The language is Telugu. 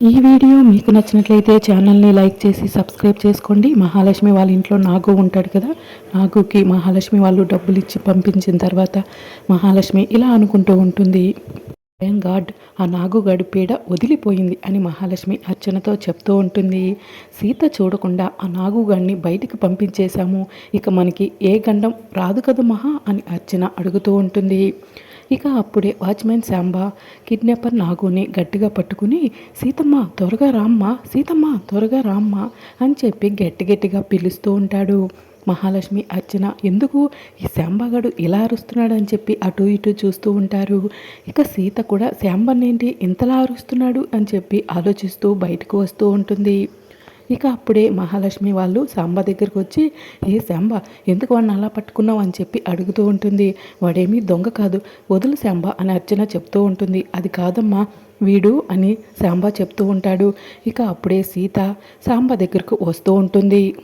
ఈ వీడియో మీకు నచ్చినట్లయితే ఛానల్ని లైక్ చేసి సబ్స్క్రైబ్ చేసుకోండి. మహాలక్ష్మి వాళ్ళ ఇంట్లో నాగు ఉంటాడు కదా నాగుకి మహాలక్ష్మి వాళ్ళు డబ్బులు ఇచ్చి పంపించిన తర్వాత మహాలక్ష్మి ఇలా అనుకుంటూ ఉంటుంది థ్యాంక్ గాడ్ ఆ నాగుగాడి పీడ వదిలిపోయింది అని మహాలక్ష్మి అర్చనతో చెప్తూ ఉంటుంది. సీత చూడకుండా ఆ నాగుగాడిని బయటికి పంపించేశాము. ఇక మనకి ఏ గండం రాదు కదా మహా అని అర్చన అడుగుతూ ఉంటుంది. ఇక అప్పుడే వాచ్మెన్ శాంబా కిడ్నాపర్ నాగుని గట్టిగా పట్టుకుని సీతమ్మ త్వరగా రామ్మ సీతమ్మ త్వరగా రామ్మ అని చెప్పి గట్టి గట్టిగా పిలుస్తూ ఉంటాడు. మహాలక్ష్మి అర్చన ఎందుకు? ఈ శాంబగాడు ఇలా అరుస్తున్నాడు అని చెప్పి అటు ఇటు చూస్తూ ఉంటారు. ఇక సీత కూడా శాంబన్నేంటి ఇంతలా అరుస్తున్నాడు? అని చెప్పి ఆలోచిస్తూ బయటకు వస్తూ ఉంటుంది. ఇక అప్పుడే మహాలక్ష్మి వాళ్ళు సాంబ దగ్గరికి వచ్చి ఏ శాంబ ఎందుకు వాడిని అలా పట్టుకున్నావు? అని చెప్పి అడుగుతూ ఉంటుంది. వాడేమీ దొంగ కాదు. వదులు శాంబ అని అర్చన చెప్తూ ఉంటుంది. అది కాదమ్మా వీడు అని సాంబ చెప్తూ ఉంటాడు. ఇక అప్పుడే సీత సాంబ దగ్గరకు వస్తూ ఉంటుంది.